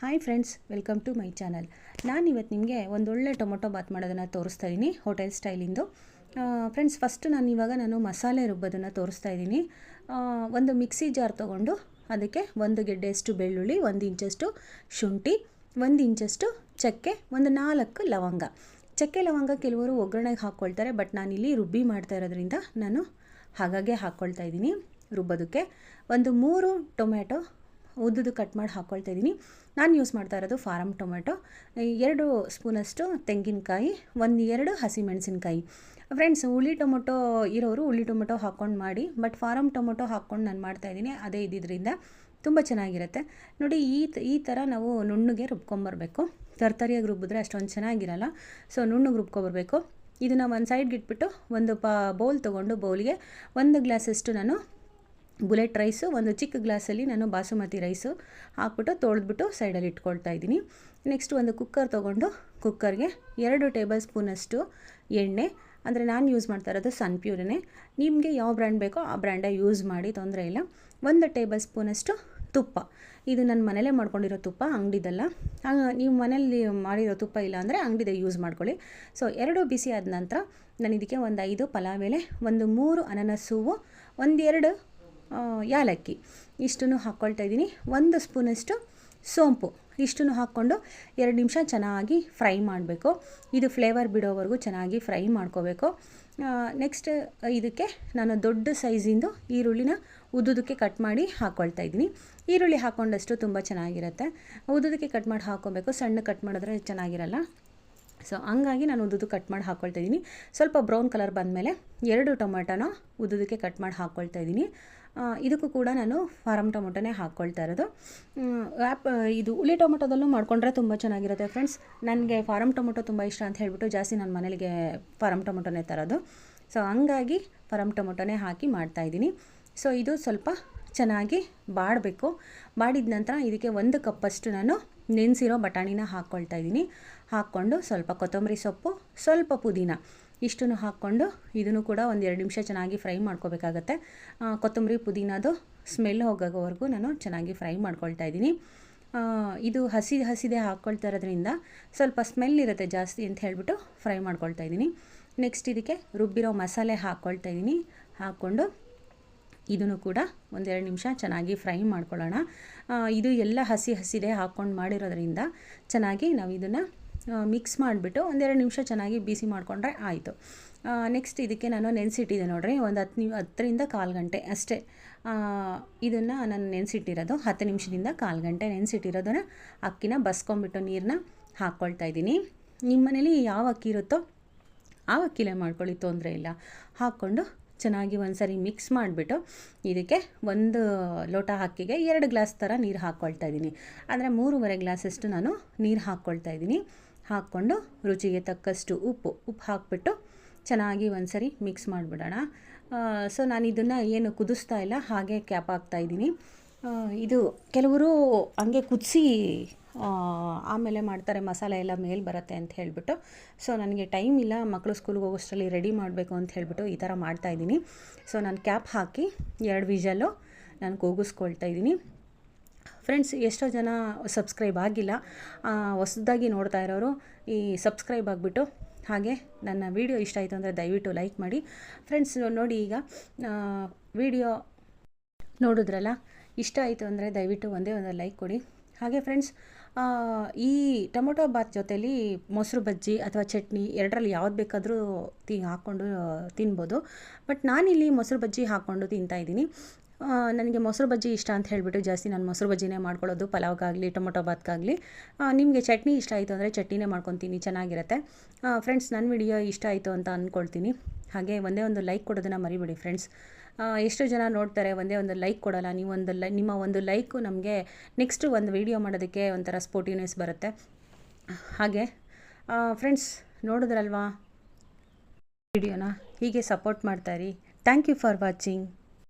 Hi friends welcome to my channel ನಾನು ಇವತ್ತು ನಿಮಗೆ ಒಂದೊಳ್ಳೆ ಟೊಮೊಟೊ ಬಾತ್ ಮಾಡೋದನ್ನು ತೋರಿಸ್ತಾ ಇದ್ದೀನಿ ಹೋಟೆಲ್ ಸ್ಟೈಲಿಂದು ಫ್ರೆಂಡ್ಸ್ ಫಸ್ಟು ನಾನು ಇವಾಗ ನಾನು ಮಸಾಲೆ ರುಬ್ಬೋದನ್ನು ತೋರಿಸ್ತಾ ಇದ್ದೀನಿ ಒಂದು ಮಿಕ್ಸಿ ಜಾರ್ ತೊಗೊಂಡು ಅದಕ್ಕೆ ಒಂದು ಗೆಡ್ಡೆಯಷ್ಟು ಬೆಳ್ಳುಳ್ಳಿ, ಒಂದು ಇಂಚಷ್ಟು ಶುಂಠಿ, ಒಂದು ಇಂಚಷ್ಟು ಚಕ್ಕೆ, ಒಂದು ನಾಲ್ಕು ಲವಂಗ. ಚಕ್ಕೆ, ಲವಂಗ ಕೆಲವರು ಒಗ್ಗರಣೆಗೆ ಹಾಕ್ಕೊಳ್ತಾರೆ ಬಟ್ ನಾನಿಲ್ಲಿ ರುಬ್ಬಿ ಮಾಡ್ತಾ ಇರೋದ್ರಿಂದ ನಾನು ಹಾಗಾಗೆ ಹಾಕ್ಕೊಳ್ತಾ ಇದ್ದೀನಿ ರುಬ್ಬೋದಕ್ಕೆ. ಒಂದು ಮೂರು ಟೊಮೆಟೊ ಉದ್ದುದು ಕಟ್ ಮಾಡಿ ಹಾಕ್ಕೊಳ್ತಾ ಇದ್ದೀನಿ. ನಾನು ಯೂಸ್ ಮಾಡ್ತಾ ಇರೋದು ಫಾರಮ್ ಟೊಮೆಟೊ. ಎರಡು ಸ್ಪೂನಷ್ಟು ತೆಂಗಿನಕಾಯಿ, ಒಂದು ಎರಡು ಹಸಿಮೆಣಸಿನ್ಕಾಯಿ. ಫ್ರೆಂಡ್ಸ್ ಹುಳಿ ಟೊಮೊಟೊ ಇರೋರು ಹುಳಿ ಟೊಮೊಟೊ ಹಾಕ್ಕೊಂಡು ಮಾಡಿ ಬಟ್ ಫಾರಮ್ ಟೊಮೊಟೊ ಹಾಕ್ಕೊಂಡು ನಾನು ಮಾಡ್ತಾ ಇದ್ದೀನಿ, ಅದೇ ಇದ್ದಿದ್ದರಿಂದ ತುಂಬ ಚೆನ್ನಾಗಿರುತ್ತೆ. ನೋಡಿ, ಈ ಈ ಥರ ನಾವು ನುಣ್ಣಗೆ ರುಬ್ಕೊಂಬರ್ಬೇಕು. ತರ್ತರಿಯಾಗಿ ರುಬ್ಬಿದ್ರೆ ಅಷ್ಟೊಂದು ಚೆನ್ನಾಗಿರಲ್ಲ. ಸೊ ನುಣ್ಣಗೆ ರುಬ್ಕೊಬರ್ಬೇಕು. ಇದನ್ನು ಒಂದು ಸೈಡ್ಗೆ ಇಟ್ಬಿಟ್ಟು ಒಂದು ಪ ಬೌಲ್ ತೊಗೊಂಡು ಬೌಲ್ಗೆ ಒಂದು ಗ್ಲಾಸಷ್ಟು ನಾನು ಬುಲೆಟ್ ರೈಸು, ಒಂದು ಚಿಕ್ಕ ಗ್ಲಾಸಲ್ಲಿ ನಾನು ಬಾಸುಮತಿ ರೈಸು ಹಾಕ್ಬಿಟ್ಟು ತೊಳೆದ್ಬಿಟ್ಟು ಸೈಡಲ್ಲಿ ಇಟ್ಕೊಳ್ತಾ ಇದ್ದೀನಿ. ನೆಕ್ಸ್ಟ್ ಒಂದು ಕುಕ್ಕರ್ ತೊಗೊಂಡು ಕುಕ್ಕರ್ಗೆ ಎರಡು ಟೇಬಲ್ ಸ್ಪೂನಷ್ಟು ಎಣ್ಣೆ. ಅಂದರೆ ನಾನು ಯೂಸ್ ಮಾಡ್ತಾ ಇರೋದು ಸನ್ ಪ್ಯೂರನ್ನೇ ನಿಮಗೆ ಯಾವ ಬ್ರ್ಯಾಂಡ್ ಬೇಕೋ ಆ ಬ್ರ್ಯಾಂಡೇ ಯೂಸ್ ಮಾಡಿ, ತೊಂದರೆ ಇಲ್ಲ. ಒಂದು ಟೇಬಲ್ ಸ್ಪೂನಷ್ಟು ತುಪ್ಪ. ಇದು ನನ್ನ ಮನೇಲೇ ಮಾಡ್ಕೊಂಡಿರೋ ತುಪ್ಪ, ಅಂಗಡಿದಲ್ಲ. ನೀವು ಮನೇಲಿ ಮಾಡಿರೋ ತುಪ್ಪ ಇಲ್ಲ ಅಂದರೆ ಅಂಗಡಿದೆ ಯೂಸ್ ಮಾಡ್ಕೊಳ್ಳಿ. ಸೊ, ಎರಡು ಬಿಸಿ ಆದ ನಂತರ ನಾನು ಇದಕ್ಕೆ ಒಂದು ಐದು ಪಲಾವ್ ಎಲೆ, ಒಂದು ಮೂರು ಅನನಸ್ ಹೂವು, ಒಂದೆರಡು ಯಾಲಕ್ಕಿ. ಇಷ್ಟನ್ನು ಹಾಕ್ಕೊಳ್ತಾ ಇದ್ದೀನಿ. ಒಂದು ಸ್ಪೂನಷ್ಟು ಸೋಂಪು. ಇಷ್ಟನ್ನು ಹಾಕ್ಕೊಂಡು ಎರಡು ನಿಮಿಷ ಚೆನ್ನಾಗಿ ಫ್ರೈ ಮಾಡಬೇಕು. ಇದು ಫ್ಲೇವರ್ ಬಿಡೋವರೆಗೂ ಚೆನ್ನಾಗಿ ಫ್ರೈ ಮಾಡ್ಕೋಬೇಕು. ನೆಕ್ಸ್ಟ್ ಇದಕ್ಕೆ ನಾನು ದೊಡ್ಡ ಸೈಜಿಂದು ಈರುಳ್ಳಿನ ಉದ್ದುದಕ್ಕೆ ಕಟ್ ಮಾಡಿ ಹಾಕ್ಕೊಳ್ತಾ ಇದ್ದೀನಿ. ಈರುಳ್ಳಿ ಹಾಕ್ಕೊಂಡಷ್ಟು ತುಂಬ ಚೆನ್ನಾಗಿರುತ್ತೆ. ಉದ್ದುದಕ್ಕೆ ಕಟ್ ಮಾಡಿ ಹಾಕ್ಕೋಬೇಕು ಸಣ್ಣ ಕಟ್ ಮಾಡಿದ್ರೆ ಚೆನ್ನಾಗಿರಲ್ಲ. ಸೊ ಹಂಗಾಗಿ ನಾನು ಉದ್ದುದು ಕಟ್ ಮಾಡಿ ಹಾಕ್ಕೊಳ್ತಾ ಇದ್ದೀನಿ. ಸ್ವಲ್ಪ ಬ್ರೌನ್ ಕಲರ್ ಬಂದಮೇಲೆ ಎರಡು ಟೊಮೆಟೊನ ಉದ್ದುದಕ್ಕೆ ಕಟ್ ಮಾಡಿ ಹಾಕ್ಕೊಳ್ತಾ ಇದ್ದೀನಿ. ಇದಕ್ಕೂ ಕೂಡ ನಾನು ಫಾರಮ್ ಟೊಮೊಟೊನೇ ಹಾಕ್ಕೊಳ್ತಾ ಇರೋದು. ಆ್ಯಪ್ ಇದು ಹುಳಿ ಟೊಮೊಟೊದಲ್ಲೂ ಮಾಡ್ಕೊಂಡ್ರೆ ತುಂಬ ಚೆನ್ನಾಗಿರುತ್ತೆ ಫ್ರೆಂಡ್ಸ್ ನನಗೆ ಫಾರಮ್ ಟೊಮೊಟೊ ತುಂಬ ಇಷ್ಟ ಅಂತ ಹೇಳಿಬಿಟ್ಟು ಜಾಸ್ತಿ ನನ್ನ ಮನೇಲಿಗೆ ಫಾರಮ್ ಟೊಮೊಟೊನೇ ತರೋದು. ಸೊ ಹಂಗಾಗಿ ಫಾರಮ್ ಟೊಮೊಟೊನೇ ಹಾಕಿ ಮಾಡ್ತಾಯಿದ್ದೀನಿ ಸೊ ಇದು ಸ್ವಲ್ಪ ಚೆನ್ನಾಗಿ ಬಾಡಬೇಕು. ಬಾಡಿದ ನಂತರ ಇದಕ್ಕೆ ಒಂದು ಕಪ್ಪಷ್ಟು ನಾನು ನೆನೆಸಿರೋ ಬಟಾಣಿನ ಹಾಕ್ಕೊಳ್ತಾ ಇದ್ದೀನಿ. ಹಾಕ್ಕೊಂಡು ಸ್ವಲ್ಪ ಕೊತ್ತಂಬರಿ ಸೊಪ್ಪು, ಸ್ವಲ್ಪ ಪುದೀನ ಇಷ್ಟನ್ನು ಹಾಕ್ಕೊಂಡು ಇದನ್ನು ಕೂಡ ಒಂದು ಎರಡು ನಿಮಿಷ ಚೆನ್ನಾಗಿ ಫ್ರೈ ಮಾಡ್ಕೋಬೇಕಾಗತ್ತೆ. ಕೊತ್ತಂಬರಿ, ಪುದೀನದು ಸ್ಮೆಲ್ ಹೋಗೋವರೆಗೂ ನಾನು ಚೆನ್ನಾಗಿ ಫ್ರೈ ಮಾಡ್ಕೊಳ್ತಾ ಇದ್ದೀನಿ. ಇದು ಹಸಿ ಹಸಿದೆ ಹಾಕ್ಕೊಳ್ತಾ ಇರೋದ್ರಿಂದ ಸ್ವಲ್ಪ ಸ್ಮೆಲ್ ಇರುತ್ತೆ ಜಾಸ್ತಿ ಅಂತ ಹೇಳ್ಬಿಟ್ಟು ಫ್ರೈ ಮಾಡ್ಕೊಳ್ತಾ ಇದ್ದೀನಿ. ನೆಕ್ಸ್ಟ್ ಇದಕ್ಕೆ ರುಬ್ಬಿರೋ ಮಸಾಲೆ ಹಾಕ್ಕೊಳ್ತಾ ಇದ್ದೀನಿ. ಹಾಕ್ಕೊಂಡು ಇದನ್ನು ಕೂಡ ಒಂದೆರಡು ನಿಮಿಷ ಚೆನ್ನಾಗಿ ಫ್ರೈ ಮಾಡ್ಕೊಳ್ಳೋಣ. ಇದು ಎಲ್ಲ ಹಸಿ ಹಸಿದೆ ಹಾಕ್ಕೊಂಡು ಮಾಡಿರೋದ್ರಿಂದ ಚೆನ್ನಾಗಿ ನಾವು ಇದನ್ನು ಮಿಕ್ಸ್ ಮಾಡಿಬಿಟ್ಟು ಒಂದೆರಡು ನಿಮಿಷ ಚೆನ್ನಾಗಿ ಬಿಸಿ ಮಾಡಿಕೊಂಡ್ರೆ ಆಯಿತು. ನೆಕ್ಸ್ಟ್ ಇದಕ್ಕೆ ನಾನು ನೆನೆಸಿಟ್ಟಿದ್ದೆ ನೋಡ್ರಿ, ಒಂದು ಹತ್ತು ನಿಮ್, ಹತ್ತರಿಂದ ಕಾಲು ಗಂಟೆ ಅಷ್ಟೇ. ಇದನ್ನು ನಾನು ನೆನೆಸಿಟ್ಟಿರೋದು ಹತ್ತು ನಿಮಿಷದಿಂದ ಕಾಲು ಗಂಟೆ ನೆನೆಸಿಟ್ಟಿರೋದನ್ನು ಅಕ್ಕಿನ ಬಸ್ಕೊಂಬಿಟ್ಟು ನೀರನ್ನ ಹಾಕ್ಕೊಳ್ತಾ ಇದ್ದೀನಿ. ನಿಮ್ಮ ಮನೇಲಿ ಯಾವ ಅಕ್ಕಿ ಇರುತ್ತೋ ಆ ಅಕ್ಕಿಲೇ ಮಾಡ್ಕೊಳ್ಳಿ, ತೊಂದರೆ ಇಲ್ಲ. ಹಾಕ್ಕೊಂಡು ಚೆನ್ನಾಗಿ ಒಂದು ಸರಿ ಮಿಕ್ಸ್ ಮಾಡಿಬಿಟ್ಟು ಇದಕ್ಕೆ ಒಂದು ಲೋಟ ಅಕ್ಕಿಗೆ ಎರಡು ಗ್ಲಾಸ್ ಥರ ನೀರು ಹಾಕ್ಕೊಳ್ತಾ ಇದ್ದೀನಿ. ಅಂದರೆ ಮೂರುವರೆ ಗ್ಲಾಸಷ್ಟು ನಾನು ನೀರು ಹಾಕ್ಕೊಳ್ತಾ ಇದ್ದೀನಿ. ಹಾಕ್ಕೊಂಡು ರುಚಿಗೆ ತಕ್ಕಷ್ಟು ಉಪ್ಪು ಉಪ್ಪು ಹಾಕ್ಬಿಟ್ಟು ಚೆನ್ನಾಗಿ ಒಂದು ಸರಿ ಮಿಕ್ಸ್ ಮಾಡಿಬಿಡೋಣ. ಸೊ ನಾನು ಇದನ್ನು ಏನು ಕುದಿಸ್ತಾ ಇಲ್ಲ, ಹಾಗೆ ಕ್ಯಾಪ್ ಹಾಕ್ತಾ ಇದ್ದೀನಿ. ಇದು ಕೆಲವರು ಹಂಗೆ ಕುದಿಸಿ ಆಮೇಲೆ ಮಾಡ್ತಾರೆ, ಮಸಾಲೆ ಎಲ್ಲ ಮೇಲೆ ಬರುತ್ತೆ ಅಂತ ಹೇಳಿಬಿಟ್ಟು. ಸೊ ನನಗೆ ಟೈಮ್ ಇಲ್ಲ ಮಕ್ಕಳು ಸ್ಕೂಲ್ಗೆ ಹೋಗೋಷ್ಟರಲ್ಲಿ ರೆಡಿ ಮಾಡಬೇಕು ಅಂತ ಹೇಳಿಬಿಟ್ಟು ಈ ಥರ ಮಾಡ್ತಾಯಿದ್ದೀನಿ ಸೊ ನಾನು ಕ್ಯಾಪ್ ಹಾಕಿ ಎರಡು ವಿಷಲ್ಲು ನಾನು ಕೂಗಿಸ್ಕೊಳ್ತಾ ಇದ್ದೀನಿ. ಫ್ರೆಂಡ್ಸ್ ಎಷ್ಟೋ ಜನ ಸಬ್ಸ್ಕ್ರೈಬ್ ಆಗಿಲ್ಲ. ಹೊಸದಾಗಿ ನೋಡ್ತಾ ಇರೋರು, ಈ ಸಬ್ಸ್ಕ್ರೈಬ್ ಆಗಿಬಿಟ್ಟು ಹಾಗೆ ನನ್ನ ವಿಡಿಯೋ ಇಷ್ಟ ಆಯಿತು ಅಂದರೆ ದಯವಿಟ್ಟು ಲೈಕ್ ಮಾಡಿ. ಫ್ರೆಂಡ್ಸ್ ನೋಡಿ ಈಗ ವಿಡಿಯೋ ನೋಡಿದ್ರಲ್ಲ, ಇಷ್ಟ ಆಯಿತು ಅಂದರೆ ದಯವಿಟ್ಟು ಒಂದೇ ಒಂದು ಲೈಕ್ ಕೊಡಿ. ಹಾಗೆ ಫ್ರೆಂಡ್ಸ್ ಈ ಟೊಮೊಟೊ ಬಾತ್ ಜೊತೇಲಿ ಮೊಸರು ಬಜ್ಜಿ ಅಥವಾ ಚಟ್ನಿ ಎರಡರಲ್ಲಿ ಯಾವ್ದು ಬೇಕಾದರೂ ತಿ ಹಾಕ್ಕೊಂಡು ತಿನ್ಬೋದು. ಬಟ್ ನಾನಿಲ್ಲಿ ಮೊಸರು ಬಜ್ಜಿ ಹಾಕ್ಕೊಂಡು ತಿಂತಾ ಇದ್ದೀನಿ. ನನಗೆ ಮೊಸರು ಬಜ್ಜಿ ಇಷ್ಟ ಅಂತ ಹೇಳಿಬಿಟ್ಟು ಜಾಸ್ತಿ ನಾನು ಮೊಸರು ಬಜ್ಜಿನೇ ಮಾಡ್ಕೊಳ್ಳೋದು, ಪಲಾವ್ಗಾಗಲಿ, ಟೊಮೊಟೊ ಬಾತ್ಗಾಗಲಿ. ನಿಮಗೆ ಚಟ್ನಿ ಇಷ್ಟ ಆಯಿತು ಅಂದರೆ ಚಟ್ನಿನೇ ಮಾಡ್ಕೊತೀನಿ, ಚೆನ್ನಾಗಿರುತ್ತೆ. ಫ್ರೆಂಡ್ಸ್ ನನ್ನ ವಿಡಿಯೋ ಇಷ್ಟ ಆಯಿತು ಅಂತ ಅಂದ್ಕೊಳ್ತೀನಿ ಹಾಗೆ ಒಂದೇ ಒಂದು ಲೈಕ್ ಕೊಡೋದನ್ನು ಮರಿಬೇಡಿ ಫ್ರೆಂಡ್ಸ್ ಎಷ್ಟು ಜನ ನೋಡ್ತಾರೆ, ಒಂದೇ ಒಂದು ಲೈಕ್ ಕೊಡೋಲ್ಲ, ನೀವು ಒಂದು ಲೈ ನಿಮ್ಮ ಒಂದು ಲೈಕು ನಮಗೆ ನೆಕ್ಸ್ಟ್ ಒಂದು ವಿಡಿಯೋ ಮಾಡೋದಕ್ಕೆ ಒಂಥರ ಸ್ಪೋರ್ಟಿವ್ನೆಸ್ ಬರುತ್ತೆ. ಹಾಗೆ ಫ್ರೆಂಡ್ಸ್ ನೋಡಿದ್ರಲ್ವಾ? ವಿಡಿಯೋನ ಹೀಗೆ ಸಪೋರ್ಟ್ ಮಾಡ್ತಾಯಿರಿ ಥ್ಯಾಂಕ್ ಯು ಫಾರ್ ವಾಚಿಂಗ್